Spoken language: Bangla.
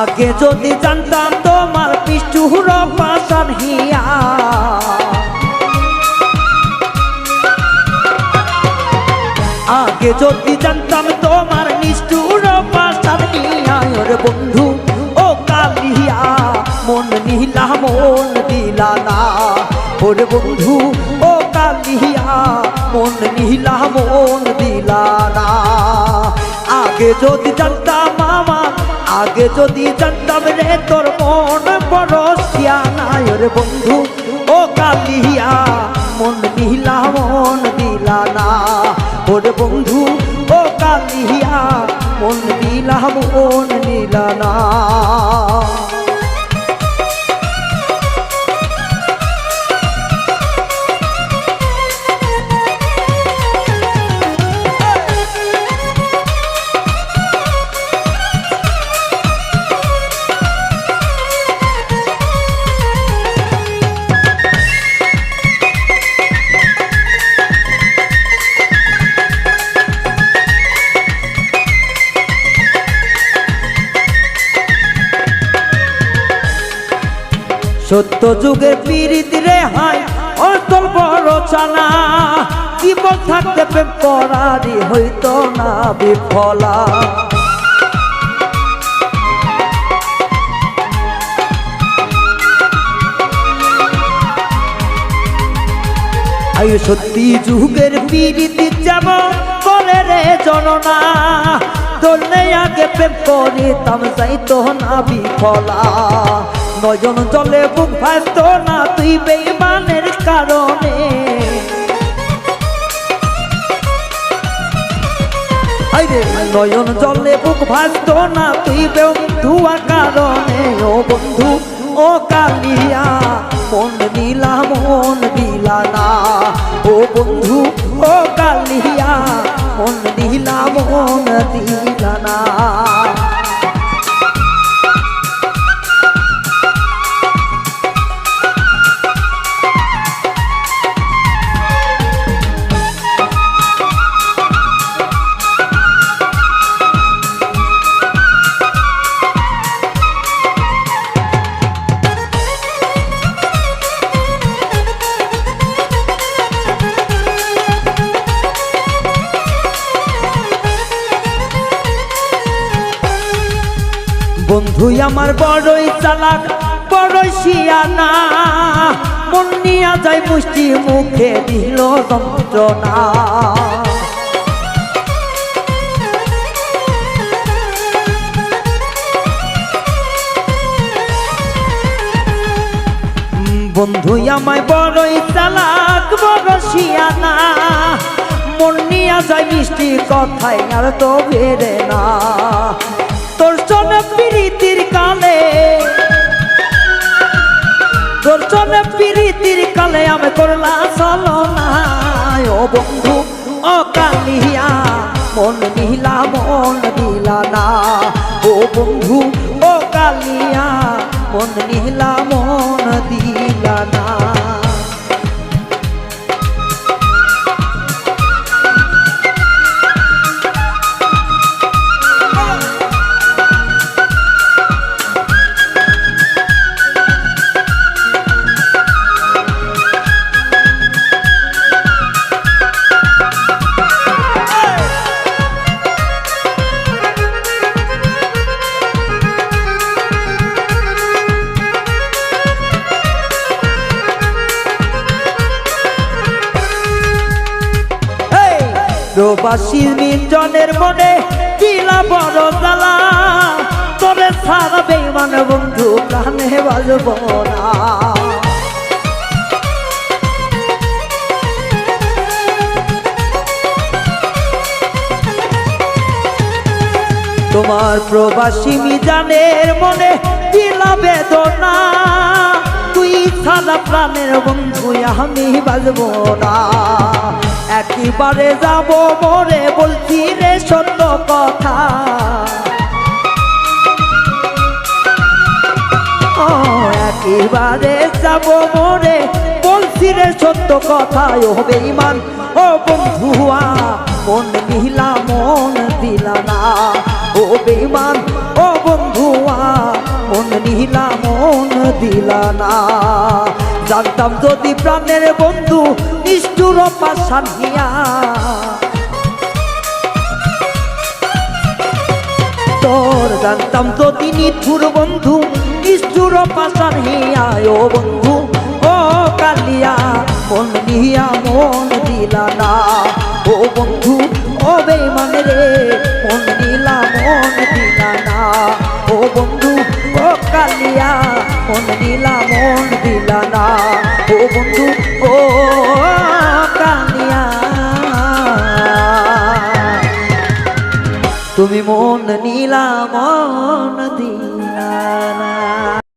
আগে যদি জানতাম তোমার পিষ্টুর পাশান হিয়া। আগে যদি জানতাম তোমার নিষ্ঠুর পাশান হিয়া, ওরে বন্ধু, ও কালিয়া, মন নীলা মন দিলা না ওরে বন্ধু, ও কালিয়া, মন নীলা মন দিলা না আগে যদি জানতাম আগে যদি জানতাম রে তোর মন বড় সিয়ানায় রে বন্ধু, ও কালিয়া, মন দিলা মন দিলা না। ওর বন্ধু, ও কালিয়া, মন দিলা মন দিলা না। সত্য যুগের পীড়িত রে হায় বড় চানা জীবন থাকতে প্রেম করারি হইতো না বিফলা। আয়ু সত্যি যুগের পীড়িতি যাব করে রে জননা তোলে আগে প্রেম করে তাম যাইতো না বিফলা। নয়জন জলে বুক ভাসত না তুই বেইমানের কারণে। নয়ন জলে বুক ভাসত না তুই বেউ ধুয়া কারণে। ও বন্ধু আমার বড়ই চালাক, বড়ই শিয়ানা। মন নিয়া যায় মুষ্টি, মুখে দিল যন্ত্রণা। বন্ধু, আমায় বড়ই চালাক বড় শিয়ানা। মন নিয়া যায় মিষ্টি কথায় আর তো বেড়ে না। আমি করলা, চলো না। ও বন্ধু, ও কালিয়া, মন মিলা মন দিলা না। ও বন্ধু, ও কালিয়া, মন মিলা মন দিলা না। প্রবাসী নির্জনের মনে দিলা বড় জ্বালা। তবে সারা বেমান বন্ধু প্রাণে বাজব না। তোমার প্রবাসী মিজানের মনে দিলা বেদনা। তুই ছাড়া প্রাণের বন্ধু আমি বাজবো না। একেবারে যাব মরে বলছি রে সত্য কথা। একেবারে যাব মরে বলছি রে সত্য কথা। ও বেঈমান, ও বন্ধুয়া মন নিলা মন দিলা না। ও বেমান ও বন্ধুয়া মন নিলা মন দিলা না। জানতাম যদি প্রাণের বন্ধু নিষ্ঠুর পাশান তোর জানতাম যদি নিঠুর বন্ধু, নিষ্ঠুর পাশান হিয়া ও বন্ধু। ও কালিয়া, মন নিয়া মন দিলা না। ও বন্ধু, ও বেমান রে, মন দিলা মন দিলা না। ও বন্ধু, ও কালিয়া, মন দিলা মন দিলা না। ও বন্ধু, ও তুমি মন নীলা মন দিলা না